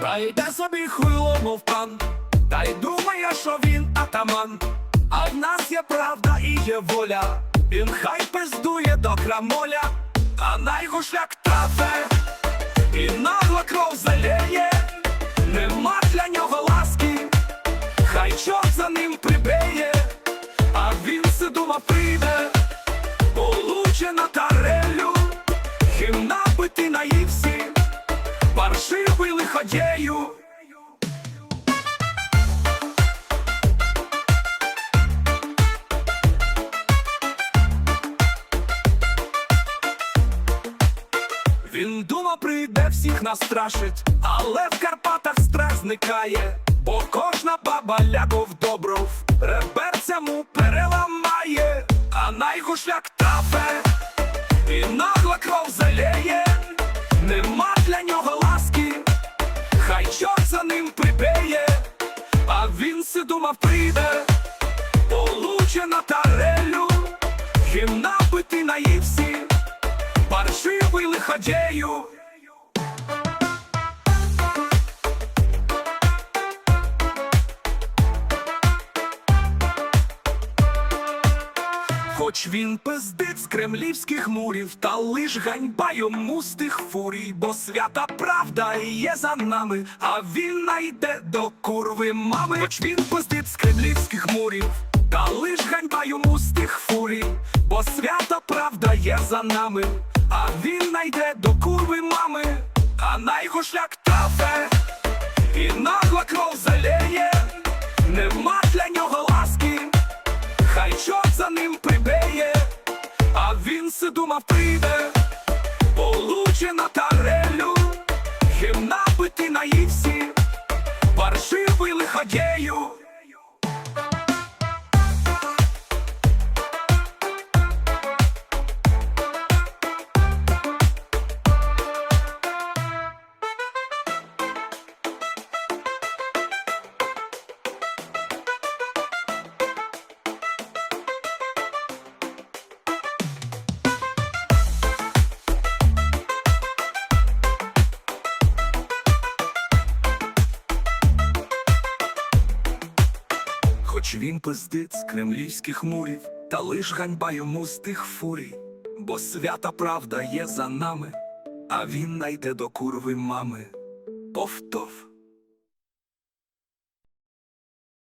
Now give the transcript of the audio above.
Та йде собі хуйло, мов пан, та й думає, що він атаман. А в нас є правда і є воля. Він хай пиздує до крамоля, а на його шлях трафе, і нагла кров заліє, нема для нього ласки, хай чорт за ним прибеє, а він се дума прийде, получе лиходєю. Він дума прийде, всіх настрашить, але в Карпатах страх зникає, бо кожна баба ляков добров, реберця му переламає, а на його шлях трафе, і нагла кров заліє, нема для нього хай чорт за ним прибеє, а він си думав прийде, получе на тарелю, гімна бити наївсі паршивий лиходєю. Хоч він пиздить з кремлівських мурів, та лиш ганьба йому з тих фурій, бо свята правда є за нами, а він найде до курви мами. Хоч він пиздить з кремлівських мурів, та лиш ганьба йому з тих фурій, бо свята правда є за нами, а він найде до курви мами, а на його шлях трафе, і нагла кров заліє, думав прийде, Хоч він пиздить з кремлівських мурів, та лиш ганьба йому з тих фурій, бо свята правда є за нами, а він найде до курви мами. Повтов.